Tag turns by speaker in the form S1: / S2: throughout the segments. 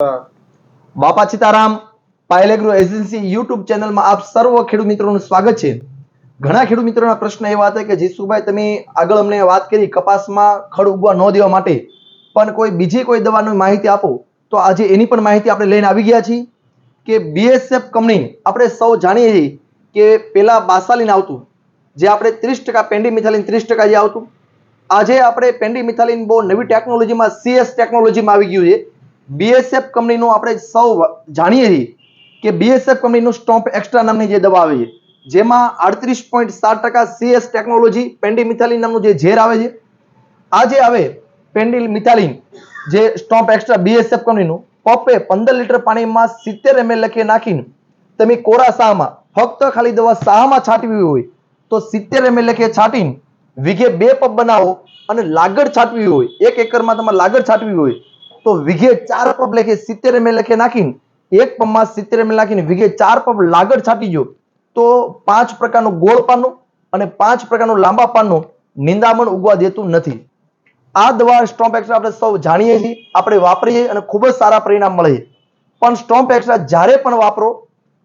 S1: બાપા Sitaram પાયલેગ્રો agency YouTube ચેનલમાં આપ સર્વ ખેડૂત મિત્રોનું સ્વાગત છે. ઘણા ખેડૂત મિત્રોના પ્રશ્ન એવા હતા કે જીસુભાઈ તમે આગળ અમને વાત કરી કપાસમાં ખડ ઉગવા ન દેવા માટે, પણ કોઈ બીજી કોઈ દવાની માહિતી આપો, તો આજે એની પણ માહિતી આપણે લઈને આવી ગયા છીએ કે બીએસએફ કંપની, આપણે સૌ જાણીએ છીએ કે પેલા બાસાલીન આવતું, જે આપણે ત્રીસ ટકા પેન્ડી મિથાલીન ત્રીસ ટકા જે આવતું, આજે આપણે પેન્ડી મિથાલીન બહુ નવી ટેકનોલોજીમાં સીએસ ટેકનોલોજીમાં આવી ગયું છે. બીએસએફ કંપનીનું આપણે સૌ જાણીએ છીએ કે બીએસએફ કંપનીનું સ્ટોમ્પ એક્સ્ટ્રા નામની જે દવા આવે છે, જેમાં આડત્રીસ પોઈન્ટ સાત ટકા સીએસ ટેકનોલોજી પેન્ડીમિથાલિન નામનું જે ઝેર આવે છે, આ જે આવે પેન્ડિલ મિથાલિન જે સ્ટોમ્પ એક્સ્ટ્રા બીએસએફ કંપનીનું પપ્પે પંદર લીટર પાણીમાં સિત્તેર એમએલ લખી નાખીને તમે કોરા સાહમાં, ફક્ત ખાલી દવા સાહમાં છાંટવી હોય, તો સિત્તેર એમએલ લખે છાંટીને, વીઘે બે પપ બનાવો અને લાગડ છાંટવી હોય, એક એકરમાં તમારે લાગડ છાંટવી હોય તો વીઘે ચાર પપ લેખે સિત્તેર એમ લખે નાખીને, એક પંપમાં સિત્તેર એમ નાખીને વીઘે ચાર પપ લાગડ છાંટી જો તો પાંચ પ્રકારનું ગોળ પાનનું અને પાંચ પ્રકારનું લાંબા પાનનું નિંદામણ ઉગવા દેતું નથી. આ દવા સ્ટોમ્પ એક્સ્ટ્રા આપણે સૌ જાણીએ છીએ, આપણે વાપરીએ અને ખૂબ જ સારા પરિણામ મળે છે. પણ સ્ટોમ્પ એક્સ્ટ્રા જ્યારે પણ વાપરો,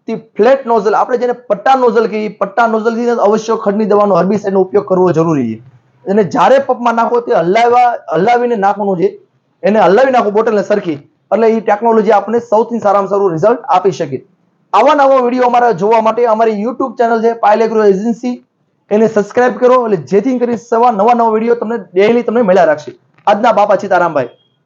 S1: તે ફ્લેટ નોઝલ, આપણે જેને પટ્ટા નોઝલ કહીએ, પટ્ટા નોઝલથી અવશ્ય ખડની દવાનો હર્બિસાઇડનો ઉપયોગ કરવો જરૂરી છે. અને જ્યારે પપમાં નાખો, તે હલાવવા હલાવીને નાખવાનું છે. એને હલાવી નાખો બોટલને સરખી. એટલે એ ટેકનોલોજી આપણને સૌથી સારામાં સારું રિઝલ્ટ આપી શકે. આવા નવા વીડિયો અમારા જોવા માટે અમારી યુટ્યુબ ચેનલ છે પાયલેગ્રો એજન્સી એને સબસ્ક્રાઇબ કરો, એટલે જેથી કરી સવા નવા નવા વીડિયો તમને ડેઈલી તમને મળ્યા રાખશે. આજના બાપા સીતારામભાઈ